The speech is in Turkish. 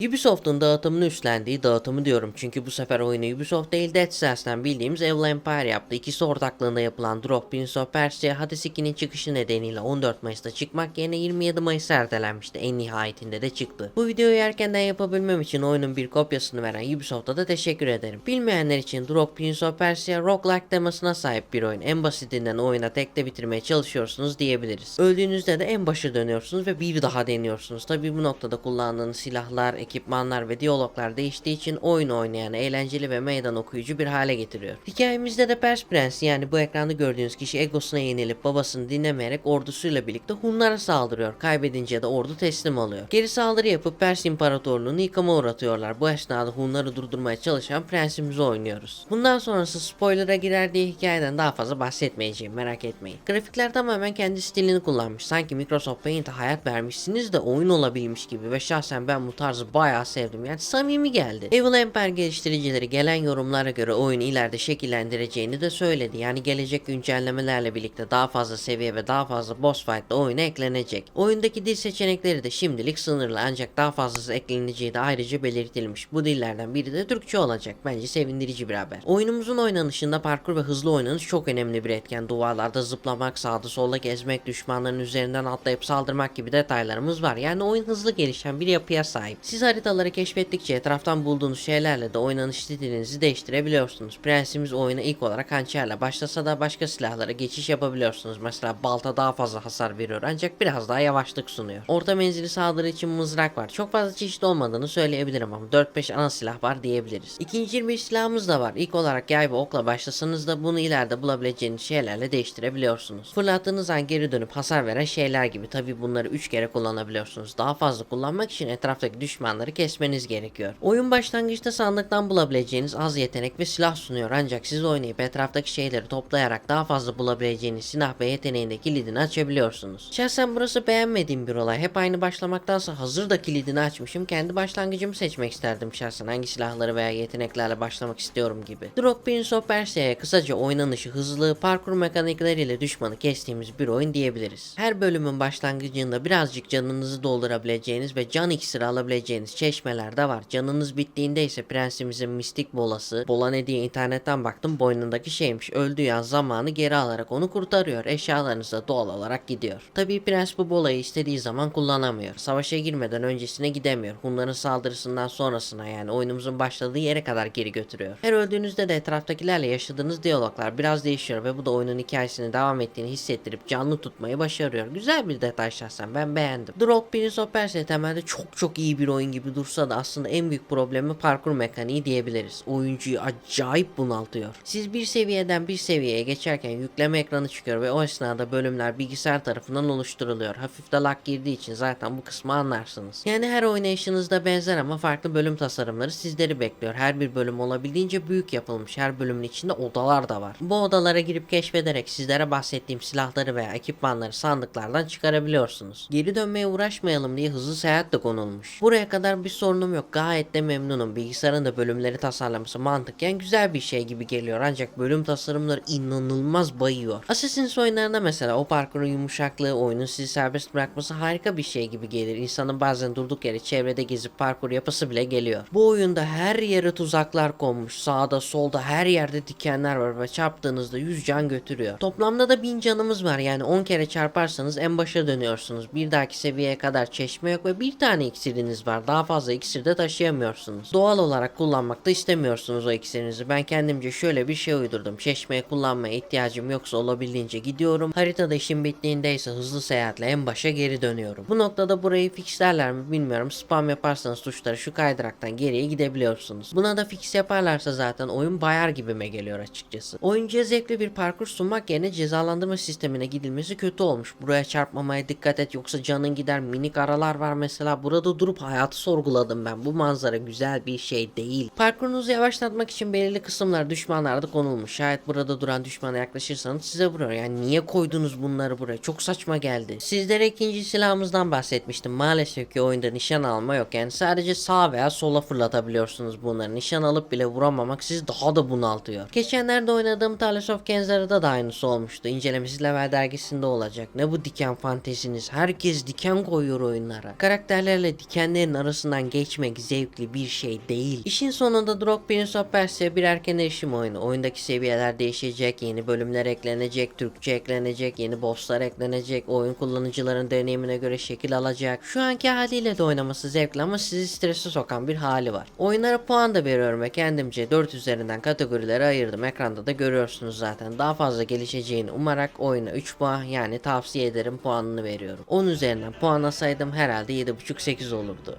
Ubisoft'un dağıtımını üstlendiği dağıtımı diyorum çünkü bu sefer oyunu Ubisoft değil Dead Cells'ten bildiğimiz Evil Empire yaptı. İkisi ortaklığında yapılan Drop Prince of Persia Hades 2'nin çıkışı nedeniyle 14 Mayıs'ta çıkmak yerine 27 Mayıs ertelenmişti. En nihayetinde de çıktı. Bu videoyu erkenden yapabilmem için oyunun bir kopyasını veren Ubisoft'a da teşekkür ederim. Bilmeyenler için Drop Prince of Persia roguelike temasına sahip bir oyun. En basitinden oyuna tekte bitirmeye çalışıyorsunuz diyebiliriz. Öldüğünüzde de en başa dönüyorsunuz ve bir daha deniyorsunuz. Tabi bu noktada kullandığınız silahlar, ekipmanlar ve diyaloglar değiştiği için oyun oynayanı eğlenceli ve meydan okuyucu bir hale getiriyor. Hikayemizde de Pers Prensi yani bu ekranda gördüğünüz kişi egosuna yenilip babasını dinlemeyerek ordusuyla birlikte Hunlara saldırıyor. Kaybedince de ordu teslim oluyor. Geri saldırı yapıp Pers İmparatorluğunu yıkıma uğratıyorlar. Bu esnada Hunları durdurmaya çalışan prensimizi oynuyoruz. Bundan sonrası spoiler'a girer diye hikayeden daha fazla bahsetmeyeceğim merak etmeyin. Grafikler tamamen kendi stilini kullanmış. Sanki Microsoft Paint'e hayat vermişsiniz de oyun olabilmiş gibi ve şahsen ben bu tarzı bayağı sevdim. Yani samimi geldi. Evil Empire geliştiricileri gelen yorumlara göre oyunu ileride şekillendireceğini de söyledi. Yani gelecek güncellemelerle birlikte daha fazla seviye ve daha fazla boss fight da oyuna eklenecek. Oyundaki dil seçenekleri de şimdilik sınırlı ancak daha fazlası ekleneceği de ayrıca belirtilmiş. Bu dillerden biri de Türkçe olacak. Bence sevindirici bir haber. Oyunumuzun oynanışında parkur ve hızlı oynanış çok önemli bir etken. Duvarlarda zıplamak, sağda solda gezmek, düşmanların üzerinden atlayıp saldırmak gibi detaylarımız var. Yani oyun hızlı gelişen bir yapıya sahip. Siz haritaları keşfettikçe etraftan bulduğunuz şeylerle de oynanış stilinizi değiştirebiliyorsunuz. Prensimiz oyuna ilk olarak hançerle başlasa da başka silahlara geçiş yapabiliyorsunuz. Mesela balta daha fazla hasar veriyor ancak biraz daha yavaşlık sunuyor. Orta menzili saldırı için mızrak var. Çok fazla çeşit olmadığını söyleyebilirim ama 4-5 ana silah var diyebiliriz. İkinci bir silahımız da var. İlk olarak yay ve okla başlasanız da bunu ileride bulabileceğiniz şeylerle değiştirebiliyorsunuz. Fırlattığınız an geri dönüp hasar veren şeyler gibi. Tabi bunları 3 kere kullanabiliyorsunuz. Daha fazla kullanmak için etraftaki düşmanları kesmeniz gerekiyor. Oyun başlangıçta sandıktan bulabileceğiniz az yetenek ve silah sunuyor ancak siz oynayıp etraftaki şeyleri toplayarak daha fazla bulabileceğiniz silah ve yeteneğinde kilidini açabiliyorsunuz. Şahsen burası beğenmediğim bir olay. Hep aynı başlamaktansa hazır da kilidini açmışım. Kendi başlangıcımı seçmek isterdim şahsen. Hangi silahları veya yeteneklerle başlamak istiyorum gibi. Drop Prince of Persia'ya kısaca oynanışı, hızlı, parkur mekanikleriyle düşmanı kestiğimiz bir oyun diyebiliriz. Her bölümün başlangıcında birazcık canınızı doldurabileceğiniz ve can iksiri alabileceğiniz çeşmeler de var. Canınız bittiğinde ise prensimizin mistik bolası, bola ne diye internetten baktım boynundaki şeymiş. Öldüğü an zamanı geri alarak onu kurtarıyor. Eşyalarınız da doğal olarak gidiyor. Tabii prens bu bolayı istediği zaman kullanamıyor. Savaşa girmeden öncesine gidemiyor. Hunların saldırısından sonrasına yani oyunumuzun başladığı yere kadar geri götürüyor. Her öldüğünüzde de etraftakilerle yaşadığınız diyaloglar biraz değişiyor ve bu da oyunun hikayesini devam ettiğini hissettirip canlı tutmayı başarıyor. Güzel bir detay şahsen ben beğendim. Drop Prince of Persia temelde çok çok iyi bir oyun gibi dursa da aslında en büyük problemi parkur mekaniği diyebiliriz. Oyuncuyu acayip bunaltıyor. Siz bir seviyeden bir seviyeye geçerken yükleme ekranı çıkıyor ve o esnada bölümler bilgisayar tarafından oluşturuluyor. Hafif de lag girdiği için zaten bu kısmı anlarsınız. Yani her oynayışınızda benzer ama farklı bölüm tasarımları sizleri bekliyor. Her bir bölüm olabildiğince büyük yapılmış. Her bölümün içinde odalar da var. Bu odalara girip keşfederek sizlere bahsettiğim silahları veya ekipmanları sandıklardan çıkarabiliyorsunuz. Geri dönmeye uğraşmayalım diye hızlı seyahat de konulmuş. Buraya kadar bir sorunum yok. Gayet de memnunum. Bilgisayarın da bölümleri tasarlaması mantıken güzel bir şey gibi geliyor. Ancak bölüm tasarımları inanılmaz bayıyor. Assassin's oyunlarında mesela o parkurun yumuşaklığı, oyunun sizi serbest bırakması harika bir şey gibi gelir. İnsanın bazen durduk yere çevrede gezip parkur yapısı bile geliyor. Bu oyunda her yere tuzaklar konmuş. Sağda solda her yerde dikenler var ve çarptığınızda 100 can götürüyor. Toplamda da 1000 canımız var yani 10 kere çarparsanız en başa dönüyorsunuz. Bir dahaki seviyeye kadar çeşme yok ve bir tane iksiriniz var. Daha fazla iksir de taşıyamıyorsunuz. Doğal olarak kullanmak da istemiyorsunuz o iksirinizi. Ben kendimce şöyle bir şey uydurdum. Çeşmeye kullanmaya ihtiyacım yoksa olabildiğince gidiyorum. Haritada işim bittiğinde ise hızlı seyahatle en başa geri dönüyorum. Bu noktada burayı fixlerler mi bilmiyorum. Spam yaparsanız tuşları şu kaydıraktan geriye gidebiliyorsunuz. Buna da fix yaparlarsa zaten oyun bayar gibime geliyor açıkçası. Oyuncuya zevkli bir parkur sunmak yerine cezalandırma sistemine gidilmesi kötü olmuş. Buraya çarpmamaya dikkat et yoksa canın gider. Minik aralar var mesela. Burada durup hayatı sorguladım ben. Bu manzara güzel bir şey değil. Parkurunuzu yavaşlatmak için belirli kısımlar düşmanlarda konulmuş. Şayet burada duran düşmana yaklaşırsanız size vuruyor. Yani niye koydunuz bunları buraya? Çok saçma geldi. Sizlere ikinci silahımızdan bahsetmiştim. Maalesef ki oyunda nişan alma yok. Yani sadece sağ veya sola fırlatabiliyorsunuz bunları. Nişan alıp bile vuramamak sizi daha da bunaltıyor. Geçenlerde oynadığım Tales of Kenzara'da da aynısı olmuştu. İncelemesi Level dergisinde olacak. Ne bu diken fanteziniz? Herkes diken koyuyor oyunlara. Karakterlerle dikenlerin arasından geçmek zevkli bir şey değil. İşin sonunda Drog Prince of Persia bir erken erişim oyunu. Oyundaki seviyeler değişecek, yeni bölümler eklenecek, Türkçe eklenecek, yeni bosslar eklenecek, oyun kullanıcıların deneyimine göre şekil alacak. Şu anki haliyle de oynaması zevkli ama sizi strese sokan bir hali var. Oyunlara puan da veriyorum ve kendimce 4 üzerinden kategorilere ayırdım. Ekranda da görüyorsunuz zaten. Daha fazla gelişeceğini umarak oyuna 3 puan yani tavsiye ederim puanını veriyorum. 10 üzerinden puan asaydım herhalde 7.5-8 olurdu.